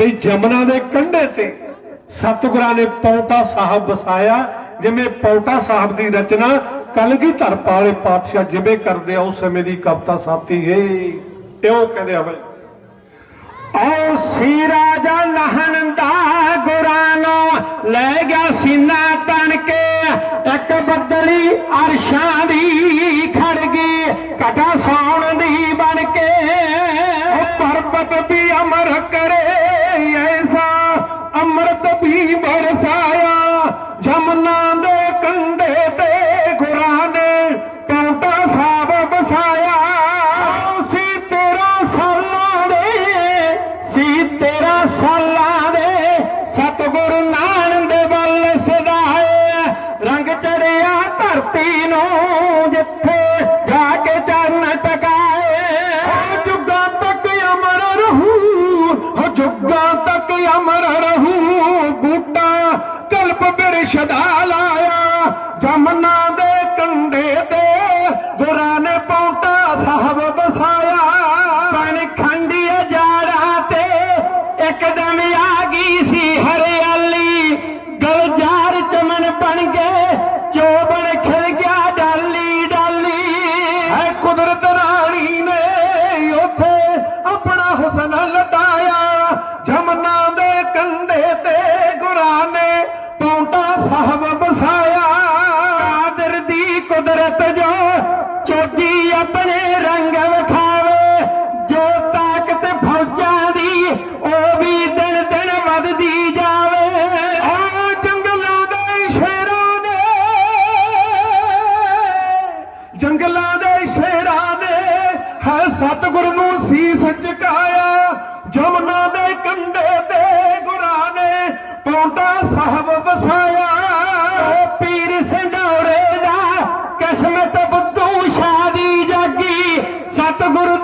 ਵੀ ਜਮਨਾ ਦੇ ਕੰਢੇ ਤੇ ਸਤਿਗੁਰਾਂ ਨੇ ਪੌਂਟਾ ਸਾਹਿਬ ਵਸਾਇਆ, ਜਿਵੇਂ ਪੌਂਟਾ ਸਾਹਿਬ ਦੀ ਰਚਨਾ ਕਲਗੀਧਰ ਵਾਲੇ ਪਾਤਸ਼ਾਹ ਜਿਵੇਂ ਕਰਦੇ ਆ, ਉਸ ਸਮੇਂ ਦੀ ਕਵਿਤਾ ਸਾਥੀ ਏ। ਇਉਂ ਕਹਿੰਦੇ ਆ ਬਈ ਔ ਸੀ ਰਾਜਾ ਨਹਨ ਦਾ ਗੁਰਾਨੋ, ਲੈ ਗਿਆ ਸੀਨਾ ਤਣ ਕੇ, ਇੱਕ ਬੱਦਲੀ ਅਰਸ਼ਾਂ ਦੀ ਅਮਲਾਂ ਸਾਹਿਬ ਬਸਾਇਆ ਸੀ ਤੇਰਾ ਸਾਲਾਂ ਦੇ, ਸੀ ਤੇਰਾ ਸਾਲਾਂ ਦੇ, ਸਤਗੁਰ ਨਾਨਕ ਦੇ ਵੱਲ ਸਦਾਏ ਰੰਗ ਚੜਿਆ ਧਰਤੀ ਨੂੰ ਜਿੱਥੇ সদা ਕੁਦਰਤ ਜੋ ਚੋਜੀ ਆਪਣੇ ਰੰਗ ਵਿਖਾਵੇ, ਜੋ ਤਾਕਤ ਫੌਜਾਂ ਦੀ, ਉਹ ਵੀ ਦਿਨ ਦਿਨ ਵੱਧਦੀ ਜਾਵੇ। ਉਹ ਜੰਗਲਾਂ ਦੇ ਸ਼ੇਰਾਂ ਦੇ, ਜੰਗਲਾਂ ਦੇ ਸ਼ੇਰਾਂ ਦੇ ਹਰ ਸਤਗੁਰ ਨੂੰ ਸੀਸ ਝੁਕਾਇਆ ਜਮਨਾ ਦੇ ਕੰਢੇ ਤੇ ਗੁਰਾਂ ਨੇ ਪੌਂਟਾ ਸਾਹਿਬ ਵਸਾਇਆ। গুরু